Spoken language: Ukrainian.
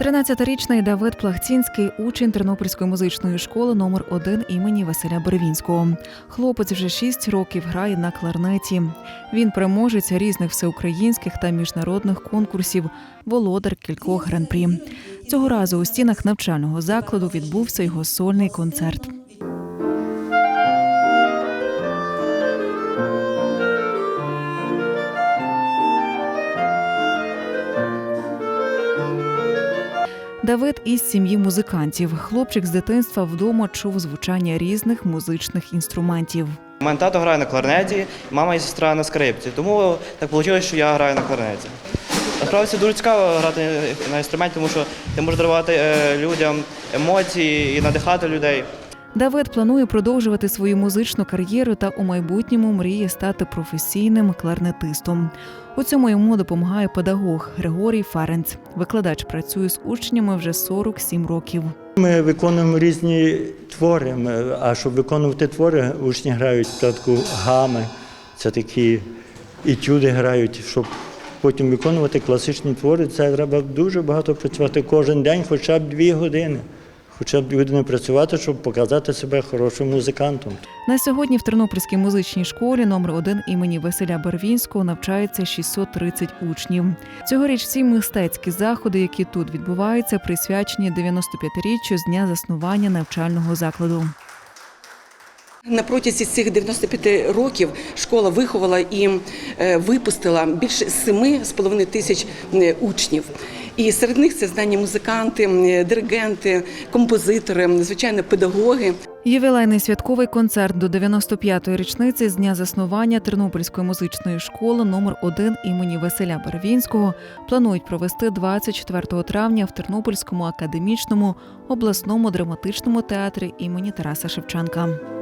13-річний Давид Плахцінський учень Тернопільської музичної школи номер 1 імені Василя Бервінського. Хлопець вже 6 років грає на кларнеті. Він переможець різних всеукраїнських та міжнародних конкурсів, володар кількох гран-прі. Цього разу у стінах навчального закладу відбувся його сольний концерт. Давид із сім'ї музикантів. Хлопчик з дитинства вдома чув звучання різних музичних інструментів. У тато грає на кларнеті, мама і сестра на скрипці. Тому так вийшло, що я граю на кларнеті. Насправді дуже цікаво грати на інструменті, тому що ти можеш дарувати е, людям емоції і надихати людей. Давид планує продовжувати свою музичну кар'єру та у майбутньому мріє стати професійним кларнетистом. У цьому йому допомагає педагог Григорій Ференц. Викладач працює з учнями вже 47 років. Ми виконуємо різні твори, а щоб виконувати твори, учні грають спочатку гами, це такі етюди грають, щоб потім виконувати класичні твори, це треба дуже багато працювати кожен день, хоча б дві години. Хоча б дві працювати, щоб показати себе хорошим музикантом. На сьогодні в Тернопільській музичній школі номер 1 імені Василя Барвінського навчається 630 учнів. Цьогоріч всі мистецькі заходи, які тут відбуваються, присвячені 95-річчю з дня заснування навчального закладу. На протязі цих 95 років школа виховала і е, випустила більше 7,5 тисяч е, учнів. І серед них це знані музиканти, е, диригенти, композитори, звичайно, педагоги. Ювілейний святковий концерт до 95-ї річниці з дня заснування Тернопільської музичної школи номер 1 імені Василя Барвінського планують провести 24 травня в Тернопільському академічному обласному драматичному театрі імені Тараса Шевченка.